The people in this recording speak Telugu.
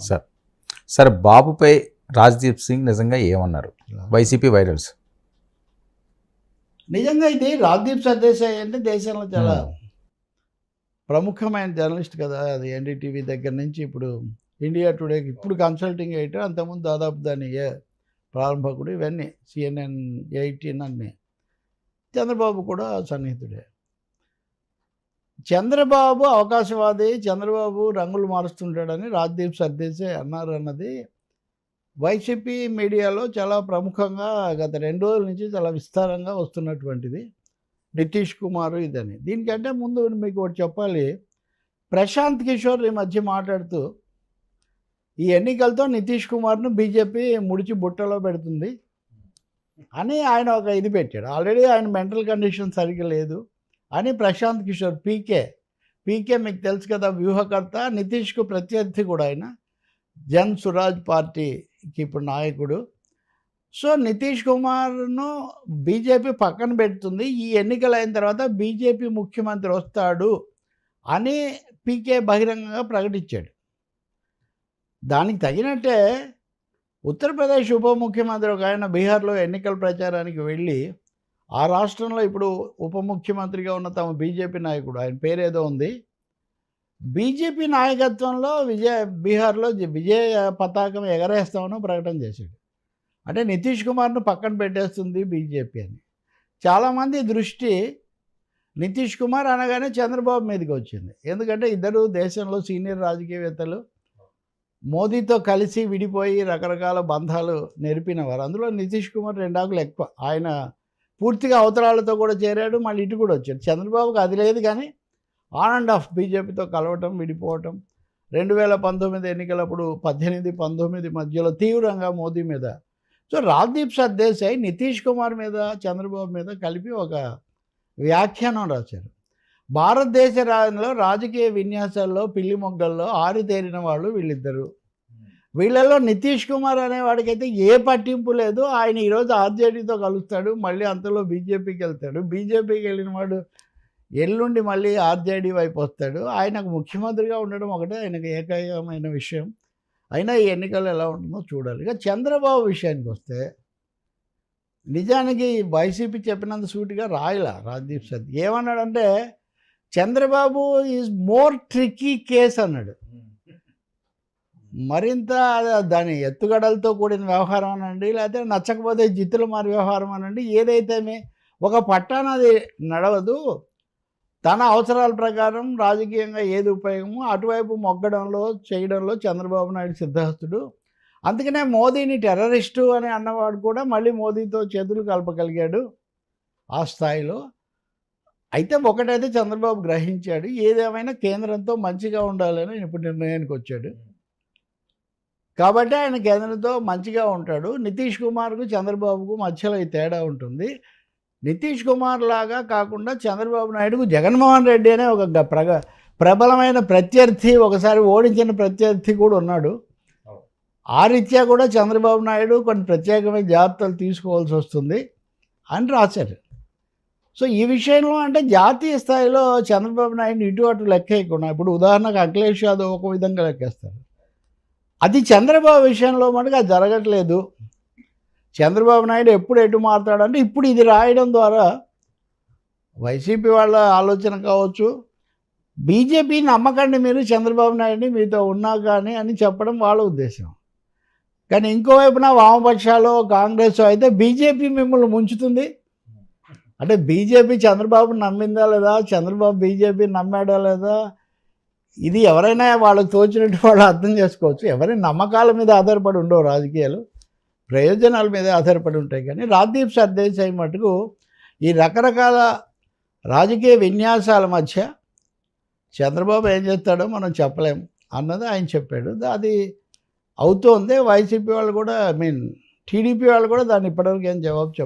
సార్. సార్ బాబుపై రాజ్దీప్ సింగ్ నిజంగా ఏమన్నారు? YCP virals. నిజంగా ఇది రాజ్దీప్ సర్దేశాయ్ అంటే దేశంలో చాలా ప్రముఖమైన జర్నలిస్ట్ కదా అది ఎన్డీటీవీ దగ్గర నుంచి. ఇప్పుడు ఇండియా టుడేకి ఇప్పుడు కన్సల్టింగ్ ఎయిటర్ అంతకుముందు దాదాపు దాని ఏ ప్రారంభకుడు ఇవన్నీ సిఎన్ఎన్ ఎయిటీన్ అన్నీ. చంద్రబాబు కూడా సన్నిహితుడే. చంద్రబాబు అవకాశవాది చంద్రబాబు రంగులు మారుస్తుంటాడని రాజ్దీప్ సర్దేశాయ్ అన్నారు అన్నది వైసీపీ మీడియాలో చాలా ప్రముఖంగా గత రెండు రోజుల నుంచి చాలా విస్తారంగా వస్తున్నటువంటిది. నితీష్ కుమార్ ఇదని. దీనికంటే ముందు మీకు ఒకటి చెప్పాలి. ప్రశాంత్ కిషోర్ ఈ మధ్య మాట్లాడుతూ ఈ ఎన్నికలతో నితీష్ కుమార్ను బీజేపీ ముడిచి బుట్టలో పెడుతుంది అని ఆయన ఒక ఇది పెట్టాడు. ఆల్రెడీ ఆయన మెంటల్ కండిషన్ సరిగ్గా లేదు. అని ప్రశాంత్ కిషోర్ పీకే. పీకే మీకు తెలుసు కదా వ్యూహకర్త నితీష్కు ప్రత్యర్థి కూడా ఆయన. జన్ సురాజ్ పార్టీకి ఇప్పుడు నాయకుడు. సో నితీష్ కుమార్ను బీజేపీ పక్కన పెడుతుంది. ఈ ఎన్నికలు అయిన తర్వాత బీజేపీ ముఖ్యమంత్రి వస్తాడు అని పీకే బహిరంగంగా ప్రకటించాడు. దానికి తగినట్టే ఉత్తరప్రదేశ్ ఉప ముఖ్యమంత్రి ఒక ఆయన బీహార్లో ఎన్నికల ప్రచారానికి వెళ్ళి ఆ రాష్ట్రంలో ఇప్పుడు ఉప ముఖ్యమంత్రిగా ఉన్న తమ బీజేపీ నాయకుడు ఆయన పేరేదో ఉంది. బీజేపీ నాయకత్వంలో విజయ బీహార్లో జ- విజయ పతాకం ఎగరేస్తామని ప్రకటన చేశాడు. అంటే నితీష్ కుమార్ను పక్కన పెట్టేస్తుంది బీజేపీ అని. చాలామంది దృష్టి నితీష్ కుమార్ అనగానే చంద్రబాబు మీదకి వచ్చింది. ఎందుకంటే ఇద్దరు దేశంలో సీనియర్ రాజకీయవేత్తలు మోదీతో కలిసి విడిపోయి రకరకాల బంధాలు నెరిపినవారు. అందులో నితీష్ కుమార్ రెండాకులు ఎక్కువ. ఆయన పూర్తిగా అవతరాలతో కూడా చేరాడు మళ్ళీ ఇటు కూడా వచ్చాడు. చంద్రబాబుకి అది లేదు కానీ ఆన్ అండ్ ఆఫ్ బీజేపీతో కలవటం విడిపోవటం రెండు వేల పంతొమ్మిది ఎన్నికలప్పుడు పద్దెనిమిది పంతొమ్మిది మధ్యలో తీవ్రంగా మోదీ మీద. సో రాజ్దీప్ సర్దేశాయ్ నితీష్ కుమార్ మీద చంద్రబాబు మీద కలిపి ఒక వ్యాఖ్యానం రాశారు. భారతదేశ రాజంలో రాజకీయ విన్యాసాల్లో పిల్లి మొగ్గల్లో ఆరితేరిన వాళ్ళు వీళ్ళిద్దరు. వీళ్ళలో నితీష్ కుమార్ అనేవాడికైతే ఏ పట్టింపు లేదు. ఆయన ఈరోజు ఆర్జేడీతో కలుస్తాడు మళ్ళీ అంతలో బీజేపీకి వెళ్తాడు. బీజేపీకి వెళ్ళిన వాడు ఎల్లుండి మళ్ళీ ఆర్జేడీ వైపు వస్తాడు. ఆయనకు ముఖ్యమంత్రిగా ఉండడం ఒకటే ఆయనకు ఏకైకమైన విషయం. అయినా ఈ ఎన్నికలు ఎలా ఉంటుందో చూడాలి. ఇక చంద్రబాబు విషయానికి వస్తే నిజానికి వైసీపీ చెప్పినంత సూటిగా రాయలా రాజ్దీప్ సత్ ఏమన్నాడంటే Chandrababu is more tricky case అన్నాడు. మరింత దాని ఎత్తుగడలతో కూడిన వ్యవహారం అనండి లేకపోతే నచ్చకపోతే జిత్తులు మారి వ్యవహారం అనండి. ఏదైతేమే ఒక పట్టానది నడవదు. తన అవసరాల ప్రకారం రాజకీయంగా ఏది ఉపయోగమో అటువైపు మొగ్గడంలో చేయడంలో చంద్రబాబు నాయుడు సిద్ధహస్తుడు. అందుకనే మోదీని టెర్రరిస్టు అని అన్నవాడు కూడా మళ్ళీ మోదీతో చేతులు కలపగలిగాడు ఆ స్థాయిలో. అయితే ఒకటైతే చంద్రబాబు గ్రహించాడు ఏదేమైనా కేంద్రంతో మంచిగా ఉండాలని ఇప్పుడు నిర్ణయానికి వచ్చాడు. కాబట్టి ఆయన కేంద్రంతో మంచిగా ఉంటాడు. నితీష్ కుమార్కు చంద్రబాబుకు మధ్యలో ఈ తేడా ఉంటుంది. నితీష్ కుమార్ లాగా కాకుండా చంద్రబాబు నాయుడుకు జగన్మోహన్ రెడ్డి అనే ఒక ప్రగ ప్రబలమైన ప్రత్యర్థి ఒకసారి ఓడించిన ప్రత్యర్థి కూడా ఉన్నాడు. ఆ రీత్యా కూడా చంద్రబాబు నాయుడు కొన్ని ప్రత్యేకమైన జాగ్రత్తలు తీసుకోవాల్సి వస్తుంది అని రాశారు. సో ఈ విషయంలో అంటే జాతీయ స్థాయిలో చంద్రబాబు నాయుడు ఇటు అటు లెక్కేయకుండా ఇప్పుడు ఉదాహరణకు అఖిలేష్ యాదవ్ ఒక విధంగా లెక్కేస్తారు. అది చంద్రబాబు విషయంలో మటుకు అది జరగట్లేదు. చంద్రబాబు నాయుడు ఎప్పుడు ఎటు మారుతాడంటే ఇప్పుడు ఇది రాయడం ద్వారా వైసీపీ వాళ్ళ ఆలోచన కావచ్చు బీజేపీ నమ్మకండి మీరు చంద్రబాబు నాయుడిని మీతో ఉన్నా కానీ అని చెప్పడం వాళ్ళ ఉద్దేశం. కానీ ఇంకోవైపున వామపక్షాలు కాంగ్రెస్ అయితే బీజేపీ మిమ్మల్ని ముంచుతుంది. అంటే బీజేపీ చంద్రబాబు నమ్మిందా లేదా చంద్రబాబు బీజేపీ నమ్మాడా లేదా ఇది ఎవరైనా వాళ్ళకి తోచినట్టు వాళ్ళు అర్థం చేసుకోవచ్చు. ఎవరి నమ్మకాల మీద ఆధారపడి ఉండవు రాజకీయాలు. ప్రయోజనాల మీద ఆధారపడి ఉంటాయి కానీ రాజ్దీప్ సర్దేశాయి మటుకు ఈ రకరకాల రాజకీయ విన్యాసాల మధ్య చంద్రబాబు ఏం చేస్తాడో మనం చెప్పలేం అన్నది ఆయన చెప్పాడు. అది అవుతోంది. వైసీపీ వాళ్ళు కూడా ఐ మీన్ టీడీపీ వాళ్ళు కూడా దాన్ని ఇప్పటివరకు ఏం జవాబు చెప్పారు